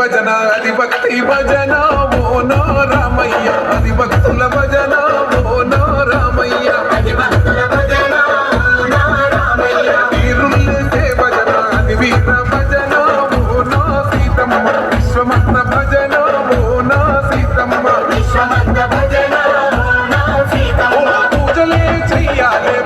భజన అది భక్తి భజన ఓ నా రామయ్య. అది భక్తుల భజన ఓ నా రామయ్య. భజన అది వీర భజన ఓ నా సీతమ్మ. విశ్వమంత భజన ఓ నా సీతమ్మ. ఓ పూజలే చెయ్యాలే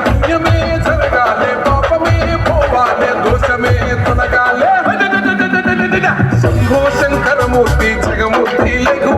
జగమూర్తి జగమూర్తి లఘు